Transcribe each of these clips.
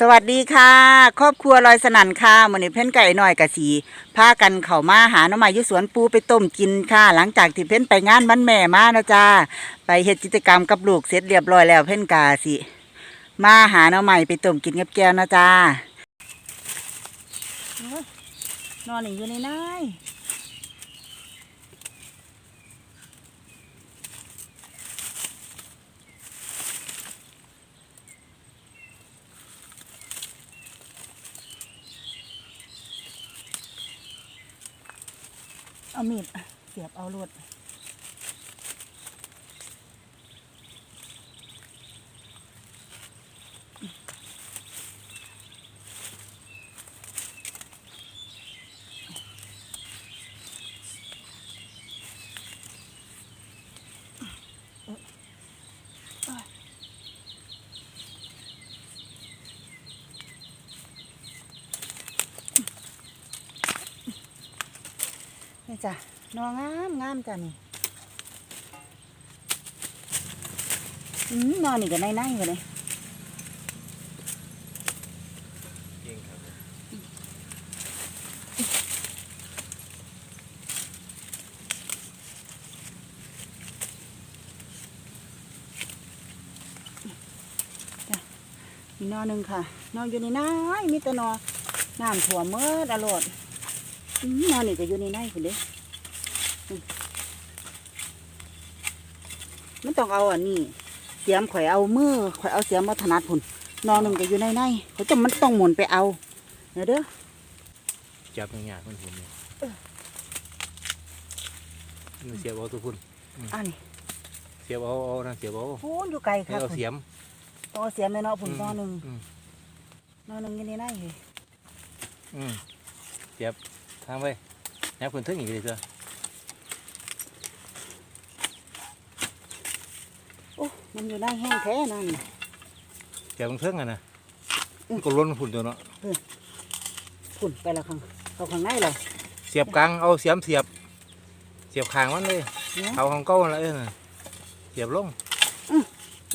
สวัสดีค่ะ ครอบครัวลอยสนันค่ะมื้อนี้เพ่นไก่หน่อยกะสีพากันเข้ามาหาหน่อไม้ยู่สวนปูไปต้มกินค่ะ หลังจากที่เพ่นไปงานวันแม่มานะจ้าไปเฮ็ดกิจกรรมกับลูกเสร็จเรียบร้อยแล้วเพ่นกาสิมาหาหน่อไม้ไปต้มกินกับแก้วนะจ้านอนอยู่ในน้าย เอามีดเสียบเอาลวด จ้ะนองามงามจ้ะนี่อืมนอนนี่ก็ในในกันเลยเก่งครับมีนอหนึ่งค่ะ นอนอยู่ในน้ายมีแต่นอน้ำถั่วเมื่อตลอดนอนนี่ก็อยู่ในในคุณเด้ มมันต้องเอาอันนี้เสียมข่อยเอามือข่อยเอาเสียมมาถนัดพุ่นนอนหนึ่งก็อยู่ในในเขาจะมันต้องหมุนไปเอาเดี๋ยวเด้อจับง่ายๆมันผมเนี่ยมันเสียบเอาตัวคุณอันนี้เสียบเอาเอานะเสียบเอาพูนอยู่ไกลค่ะเอาพุ่นเสียมต้องเอาเสียมเลยเนาะพุ่นนอนหนึ่งอืมนอนหนึ่งอยู่ในในเลยอืมเสียบทางไปยับคนทึ่งอีกเลยเถอะ โอ้ มันอยู่ในแห้งแท้นั่นเสียบตรงทึ่งอะนะอืมมันก็ล้นฝุ่นตัวเนาะพุ่นไปแล้วข้างเขาข้างในเลยเสียบกลางเอาเสียมเสียบ เสียบคางมันเลยเนี่ยเอาของเก้าแล้วเออน่ะเสียบลง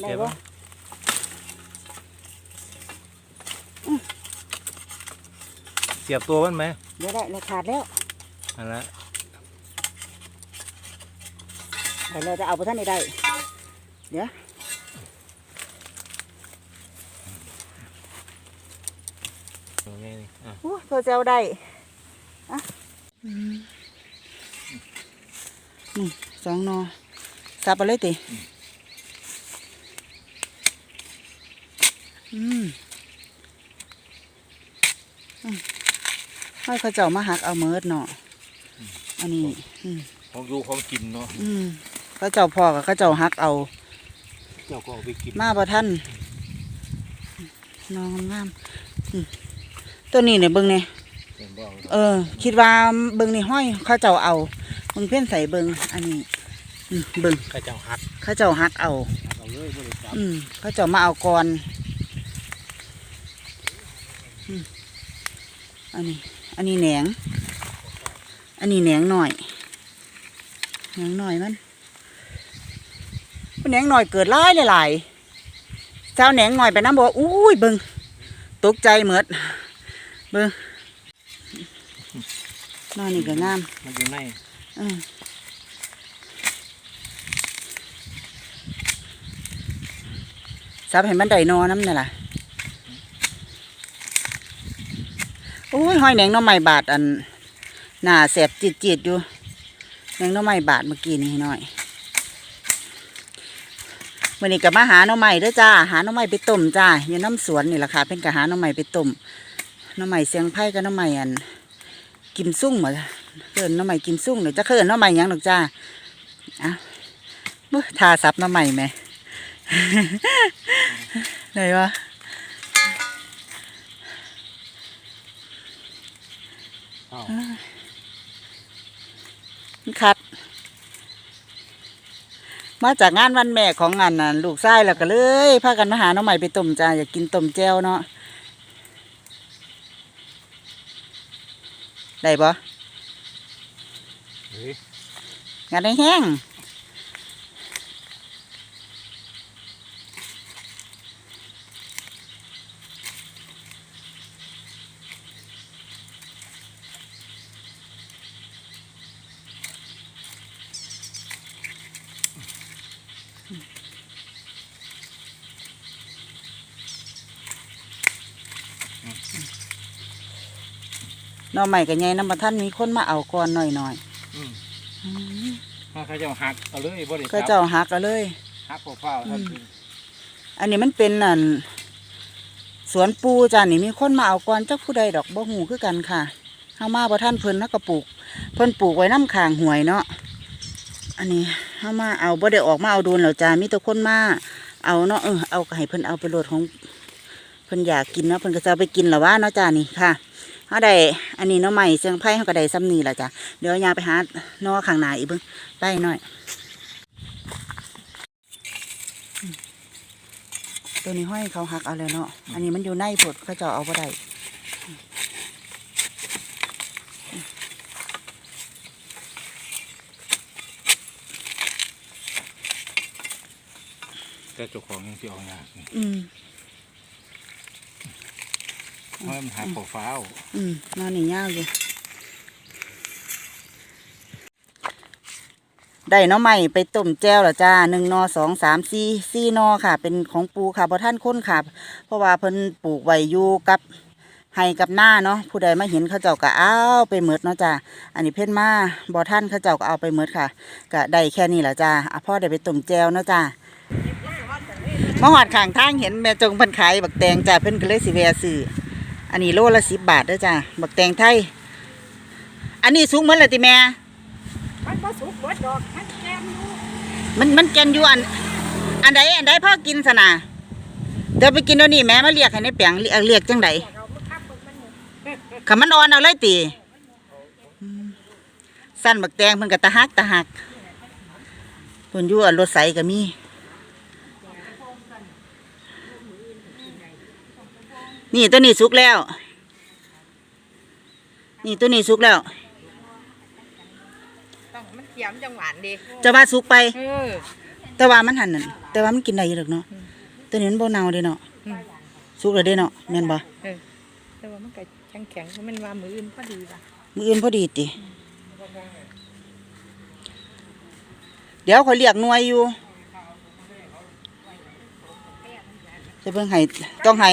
ได้เสียบบ่บ่เสียบตัวมันไหมเดี๋ยวได้เลยขาดแล้วอันละเดี๋ยวเราจะเอาไปท่านได้ได้เดี๋ยว ตรงนี้นี่ อะโอ้ตัวเจ้าได้อะนี่สองหนอสับไปเลยติอืมอืมให้เขาเจ้ามาหักเอาเมิดเนาะอันนี้ อืมของอยู่ของกินเนาะอืมเขาเจ้าพอกับเขาเจ้าหักเอา เจ้าก็เอาไปกินมาบ่ท่านน้องงามๆอืม ตัวนี้เนี่ยเบิ่งเนี่ยเห็นบ่เอาเออ คิดว่าเบิ่งนี่ห้อยเขาเจ้าเอาเบิ่งเพ่นใส่เบิ่งอันนี้อืมเบิ่งข้าเจ้าหักเขาเจ้าหักเอาเอาเลยบ่ได้จับอืมเขาเจ้ามาเอาก่อนอืมอันนี้ อันนี้แหนง อันนี้แหนงหน่อยแหนงหน่อยมันแหนงหน่อยเกิดหลายหลายๆเจ้าแหนงหน่อยไปน้ำบอกอุ้ยเบิงตกใจเหมือด เบิงนอนนี่ก็งามมันอยู่ในอืมซับให้มันได้นอน้ำนี่นล่ะโอ้ยห้อยแหนงหน้อไม้บาดอันหน้าแสบจิตจิตๆอยู่แหนงหน้อไม้บาดเมื่อกี้นี่หน่อยวันนี้ก็มาหาหน้อไม้เด้อจ้าหาหน้อไม้ไปต้มจ้าอยู่น้ำสวนนี่แหละค่ะเป็นกะหาหน้อไม้ไปต้ม หน้อไม้เสียงไผ่กับหน้อไม้อัน กิมซุ่งมาเขินหน้อไม้กิมซุ่งเดี๋ยวจะเขินหน้อไม้หยังหรอกจ้าอะมื้อทาซับหน้อไม้ไหมไหนวะอ้าวมันคัด มาจากงานวันแม่ของงานน่ะลูกชายแล้วก็เลยพากันมาหาหน้อไม้ไปต้มจ้าอยากกินต้มแจ่วเนาะ ได้ปะเฮ้ยงานได้แห้ง น่อใหม่กับไงน้ำมันท่านมีคนมาเอาก่อนหน่อยหน่อยอืมๆอืมถ้าเขาจะเอาหักเอาเลยบ่ได้ก็เจ้าหักเอาเลยหักเปล่าๆท่านอันนี้มันเป็นอันสวนปูจ้านี่มีคนมาเอาก่อนเจ้าผู้ใดดอกบ่หูคือกันค่ะเฮามาบ่ท่านเพิ่นแล้วก็ปลูก เพิ่นปลูกไว้น้ำข้างห้วยเนาะอันนี้เฮามาเอาบ่ได้ออกมาเอาโดนแล้วจ้ามีแต่คนมาเอาเนาะเออเอาก็ให้เพิ่นเอาไปโหลดของเพิ่นอยากกินเนาะเพิ่นก็จะเอาไปกินแล้วว่าเนาะจ้านี่ค่ะ เฮาได้ อันนี้เนาะใหม่เสียงไผ่เฮาก็ได้ซ้ำนี้ล่ะจ้ะ เดี๋ยวยางไปหาเนอข้างหน้าอีกเบิ่งไปหน่อย ตัวนี้ห้อยเขาหักเอาเลยเนาะ อันนี้มันอยู่ในผดเขาเจะเอาบ่ได้แต่เจ้าของยังสิเอายากนี่อืม เพราะมันหักเปล่าอืมนอนนี่ยาวอยู่ ได้น้อใหม่ไปต้มแจ้วหรอจ้าหนึ่งนอสองสามสี่สี่นอค่ะ เป็นของปูค่ะเพราะท่านค้นค่ะ เพราะว่าเพิ่นปลูกไว้อยู่กับให้กับหน้าเนาะผู้ใดมาเห็นเขาเจ้าก็เอาไปเมดเนาะจ้าอันนี้เพ่นมาบ่ท่านเขาเจ้าก็เอาไปเมดค่ะก็ได้แค่นี้แหละจ้าอะพ่อได้ไปต้มแจ้วเนาะจ้ามาหอดข้างทางเห็นแม่จงเพิ่นขายบักแตงจ้าเพิ่นก็เลยสิแวะซื้อ อันนี้โลละสิบบาทเด้อจ้าบักแตงไทย อันนี้สูงเหมือนเลยติแม่ มันบ่สุกเบิดดอกมันแกมอยู่มันมันแกนอยู่อัน อันใดอันใดพ่อกินสนะเดี๋ยวไปกินเดี๋ยวนี้แม่มาเรียกให้ในเปียงเรียกเรียกจังไดเรามาคับเบิดมันนี่ขมันอ่อนเอาเลยตีอืมสั้นบักแตงเพิ่นก็ตะหักตะหักเพิ่นอยู่อันรถใสก็มี นี่ตัวนี้สุกแล้ว นี่ตัวนี้สุกแล้วต้องมันเขียมจังหวานดีจะว่าสุกไป เออแต่ว่ามันหันนั่นแต่ว่ามันกินได้อยู่หรอกเนาะตัวนี้มันบ่เน่าเด้เนาะอืมสุกแล้วเด้เนาะแม่นบ่เออแต่ว่ามันก็แข็งแข็งๆมันว่ามืออื่นพอดีล่ะมื้ออื่นพอดีติเดี๋ยวข่อยเรียกหน่วยอยู่จะเบิ่งให้ต้องให้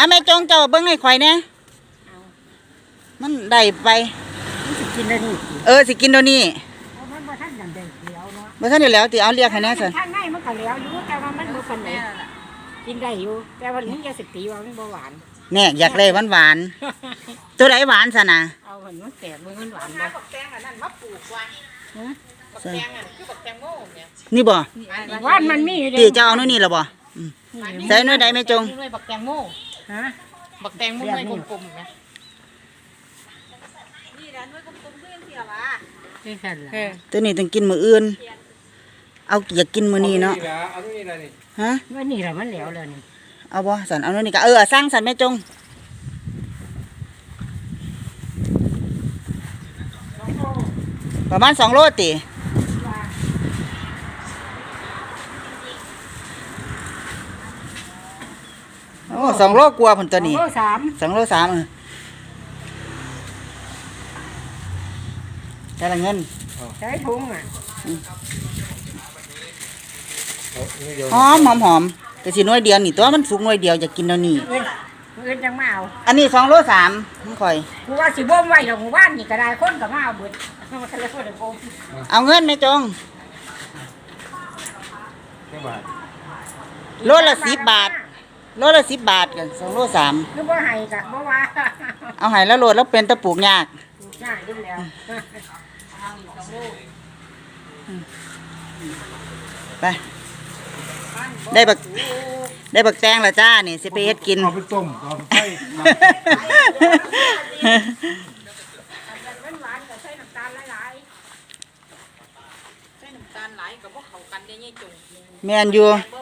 อะแม่จงเจ้าเบิ่งให้ข่อยแหน่มันได้ไป มันสิกินได้นี่เออสิกินเดี๋ยวนี้เพราะมันบ่ทันอย่างเดียวเนาะบ่ทันได้แล้วติเอาเรียกให้แหน่ซั่นข้างในมันก็แล้วอยู่แต่ว่ามันบ่ปานใดกินได้อยู่ แต่ว่าลิ้นยาสิตีว่ามันบ่หวานแน่อยากได้หวานๆตัวไหนหวานซั่นน่ะเอาหันมันแตกมือมันหวานบ่บักแตงอันนั้นมาปลูกว่ะบักแตงอันคือบักแตงโมเนี่ยนี่บ่หวานมันมีอยู่เด้ติเจ้าเอาหนู่นนี่ล่ะบ่อืมใส่หน่วยใดแม่จงด้วยบักแตงโม ฮะ บักแตงโมด้วยกลมๆนะนี่สั่นล่ะเออตัวนี้ต้องกินมื้ออื่น เอาอยากกินมื้อนี้เนาะเอาตัวนี้ละนี่ฮะว่านี่ล่ะมันแล้วแล้วนี่เอาบ่สันเอาโน่นนี่ก็เออสร้างสันแม่จงประมาณสองโลติ อ้สองโลกลัวาผลตัวนี้โอ้สามสองโลสามเออได้ละเงินใช้ถุงอะเอานี่เดียวหอมหอมหอมแต่สิหน่วยเดียวนี่ตัวมันสุกหน่วยเดียวอยากกินแล้วนี่เอ้ยมื้ออื่นจังมาเอาอันนี้สองโลสามมันค่อยกูว่าสิบ่มไว้ดอกหมู่บ้านนี่ก็ได้คนก็มาเอาเบิดมันก็เลยบ่ได้บ่มเอาเงินแม่จงแค่บาทโลละสิบบาท โลละสิบบาทกันสองโลสามคือบ่ให้ก็บ่ว่าเอาใหายแล้วโลดแล้วเป็นตะปลูกยากยากอยู่แล้วไป ได้บัก ได้บักแตงและจ้านี่สิไปเฮ็ดกิน เอาไปต้มเอาไปไฟมันหวานก็ใส่น้ำตาลหลายๆใส่น้ำตาลหลายก็บ่เข้ากันได้ยี่จุ่มแม่นอยู่เบิ่